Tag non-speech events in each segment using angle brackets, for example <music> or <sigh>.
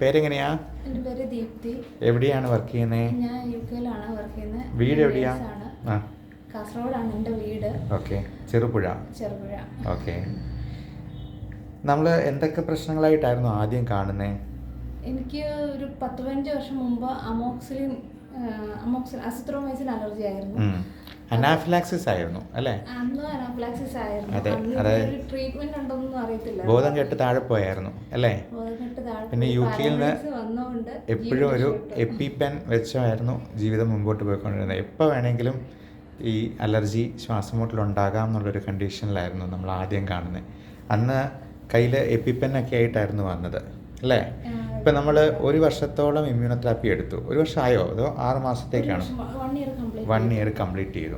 പേരെങ്ങനെയാ? എന്റെ പേര് ദീപ്തി. എവിടെയാണ് വർക്ക് ചെയ്യുന്നത് ഞാൻ യു കെയിലാണ് വർക്ക് ചെയ്യുന്നത് വീട് എവിടെയാ? ആ. കാസർഗോഡാണ് എന്റെ വീട്. ഓക്കെ. ചെറുപുഴ. ചെറുപുഴ. ഓക്കെ. നമ്മൾ എന്തൊക്കെ പ്രശ്നങ്ങളായിട്ടായിരുന്നു ആദ്യം കാണുന്നത് എനിക്ക് ഒരു പത്ത് പതിനഞ്ച് വർഷം മുമ്പ് അമോക്സിലിൻ അമോക്സിൻ അസിത്രോമൈസിൻ അലർജി ആയിരുന്നു. അനാഫിലാക്സിസ് ആയിരുന്നു അല്ലേ? അതെ, അറിയത്തില്ല. ബോധം കെട്ട് താഴെ പോയായിരുന്നു അല്ലേ? പിന്നെ യു കെയിൽ നിന്ന് എപ്പോഴും ഒരു എപ്പി പെൻ വെച്ചായിരുന്നു ജീവിതം മുമ്പോട്ട് പോയിക്കൊണ്ടിരുന്നത്. എപ്പോൾ വേണമെങ്കിലും ഈ അലർജി ശ്വാസമുട്ടലുണ്ടാകാം എന്നുള്ളൊരു കണ്ടീഷനിലായിരുന്നു നമ്മൾ ആദ്യം കാണുന്നത്. അന്ന് കയ്യിൽ ഒക്കെ ആയിട്ടായിരുന്നു വന്നത് അല്ലേ? ഇപ്പം നമ്മൾ ഒരു വർഷത്തോളം ഇമ്മ്യൂണോതെറാപ്പി എടുത്തു. ഒരു വർഷമായോ? അതോ ആറ് മാസത്തേക്കാണ്? വൺ ഇയർ കംപ്ലീറ്റ് ചെയ്തു.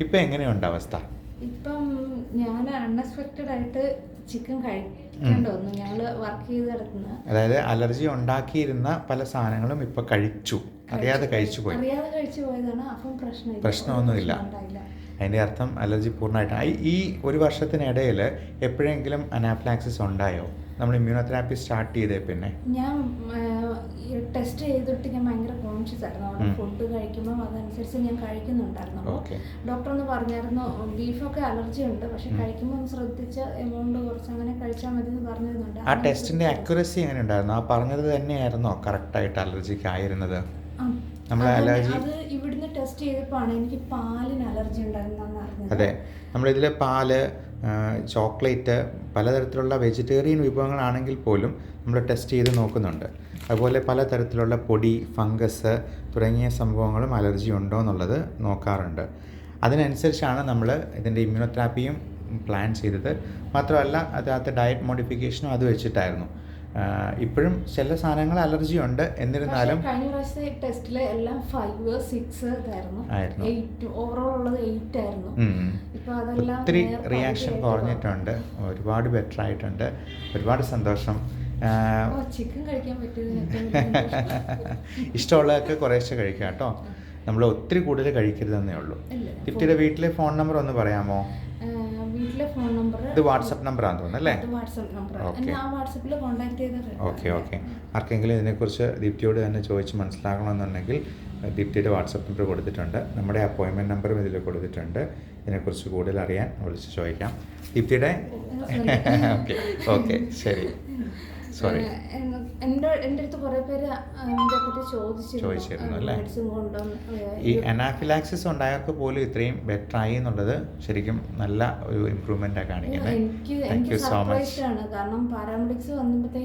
ഇപ്പം എങ്ങനെയുണ്ട് അവസ്ഥ? ഇപ്പം ഞാൻ അൺഎക്സ്പെക്റ്റഡ് ആയിട്ട് ചിക്കൻ കഴിക്കേണ്ടി വന്നു. ഞങ്ങൾ വർക്ക് ചെയ്തെടുത്തുനിന്ന് അതായത് അലർജി ഉണ്ടാക്കിയിരുന്ന പല സാധനങ്ങളും ഇപ്പൊ കഴിച്ചു. അറിയാതെ കഴിച്ചു. പോയി. അറിയാതെ കഴിച്ചു പോയതാണ്. അപ്പം പ്രശ്നം പ്രശ്നമൊന്നുമില്ല. അതിന്റെ അതിന്റെ അർത്ഥം അലർജി പൂർണമായിട്ട്. ഈ ഒരു വർഷത്തിനിടയിൽ എപ്പോഴെങ്കിലും അനാഫ്ലാക്സിസ് ഉണ്ടായോ? നമ്മൾ ഇമ്മ്യൂണോതെറാപ്പി സ്റ്റാർട്ട് ചെയ്തേ പിന്നെ. ഞാൻ ടെസ്റ്റ് ചെയ്തിട്ട് ഞാൻ ഭയങ്കര കോൺഷ്യസ് ആയിരുന്നു. അവിടെ ഫുഡ് കഴിക്കുമ്പോൾ അതനുസരിച്ച് ഞാൻ കഴിക്കുന്നുണ്ടായിരുന്നു. ഡോക്ടർ ഒന്ന് പറഞ്ഞായിരുന്നു ബീഫൊക്കെ അലർജി ഉണ്ട്. പക്ഷെ കഴിക്കുമ്പോൾ ഒന്ന് ശ്രദ്ധിച്ച് എമൗണ്ട് കുറച്ച് അങ്ങനെ കഴിച്ചാൽ മതി എന്ന് പറഞ്ഞിരുന്നുണ്ട്. ആ ടെസ്റ്റിന്റെ അക്യുറസി എങ്ങനെ ഉണ്ടായിരുന്നു ആ പറഞ്ഞത് തന്നെയായിരുന്നോ കറക്റ്റായിട്ട് അലർജിക്ക് ആയിരുന്നത്. നമ്മളെ അലർജി അത് ഇവിടുന്ന് ടെസ്റ്റ് ചെയ്തപ്പോഴാണ് എനിക്ക് പാലിന് അലർജി ഉണ്ടായിരുന്നു അതെ. നമ്മളിതിൽ പാൽ ചോക്ലേറ്റ് പലതരത്തിലുള്ള വെജിറ്റേറിയൻ വിഭവങ്ങളാണെങ്കിൽ പോലും നമ്മൾ ടെസ്റ്റ് ചെയ്ത് നോക്കുന്നുണ്ട്. അതുപോലെ പലതരത്തിലുള്ള പൊടി ഫംഗസ് തുടങ്ങിയ സംഭവങ്ങളും അലർജി ഉണ്ടോ എന്നുള്ളത് നോക്കാറുണ്ട്. അതിനനുസരിച്ചാണ് നമ്മൾ ഇതിന്റെ ഇമ്മ്യൂണോതെറാപ്പിയും പ്ലാൻ ചെയ്തത്. മാത്രമല്ല അതിനകത്ത് ഡയറ്റ് മോഡിഫിക്കേഷനും അത് വെച്ചിട്ടായിരുന്നു. ഇപ്പോഴും ചില സാധനങ്ങൾ അലർജി ഉണ്ട്. എന്നിരുന്നാലും കഴിഞ്ഞ പ്രാവശ്യത്തെ ടെസ്റ്റിൽ എല്ലാം ഫൈവ് സിക്സ് ആയിരുന്നു. എയ്റ്റ് ഓവറോൾ ഉള്ളത് എയ്റ്റ് ആയിരുന്നു. ഉം. അതെല്ലാം ഒത്തിരി റിയാക്ഷൻ കുറഞ്ഞിട്ടുണ്ട്. ഒരുപാട് ബെറ്റർ ആയിട്ടുണ്ട്. ഒരുപാട് സന്തോഷം. ചിക്കൻ കഴിക്കാൻ പറ്റിയതിന് ഏറ്റവും ഇഷ്ടമുള്ളതൊക്കെ കുറേശ്ശെ കഴിക്കാം കേട്ടോ. നമ്മൾ ഒത്തിരി കൂടുതൽ കഴിക്കരുതെന്നേ ഉള്ളൂ. ദീപ്തിയുടെ വീട്ടിലെ ഫോൺ നമ്പർ ഒന്ന് പറയാമോ? വീട്ടിലെ ഫോൺ നമ്പർ ഇത് വാട്സപ്പ് നമ്പറാന്ന് തോന്നുന്നു അല്ലേ? ഇത് വാട്സപ്പ് നമ്പർ ആ വാട്സപ്പിൽ കോൺടാക്ട് ചെയ്തത് ഓക്കെ ഓക്കെ ആർക്കെങ്കിലും ഇതിനെക്കുറിച്ച് ദീപ്തിയോട് തന്നെ ചോദിച്ച് മനസ്സിലാക്കണമെന്നുണ്ടെങ്കിൽ ദീപ്തിയുടെ വാട്സപ്പ് നമ്പർ കൊടുത്തിട്ടുണ്ട്. നമ്മുടെ അപ്പോയിൻമെന്റ് നമ്പറും ഇതിൽ കൊടുത്തിട്ടുണ്ട്. ഇതിനെക്കുറിച്ച് കൂടുതൽ അറിയാൻ വിളിച്ച് ചോദിക്കാം. ദീപ്തിയുടെ? ഓക്കെ ഓക്കെ <laughs> ശരി. സോറി എന്റെ എന്റെ അടുത്ത് കുറേ പേര് അതിനെ ചോദിച്ചിരുന്നു. അല്ലേ? ഈ അനാഫിലാക്സിസ് ഉണ്ടായവർക്ക് പോലും ഇത്രയും ബെറ്റർ ആയി എന്നുള്ളത് ശരിക്കും നല്ല ഒരു ഇമ്പ്രൂവ്മെന്റാണ് കാണിക്കുന്നത് എനിക്ക് എനിക്ക് ആണ്. കാരണം പാരാമെഡിക്സ് വന്നപ്പോഴത്തേക്ക്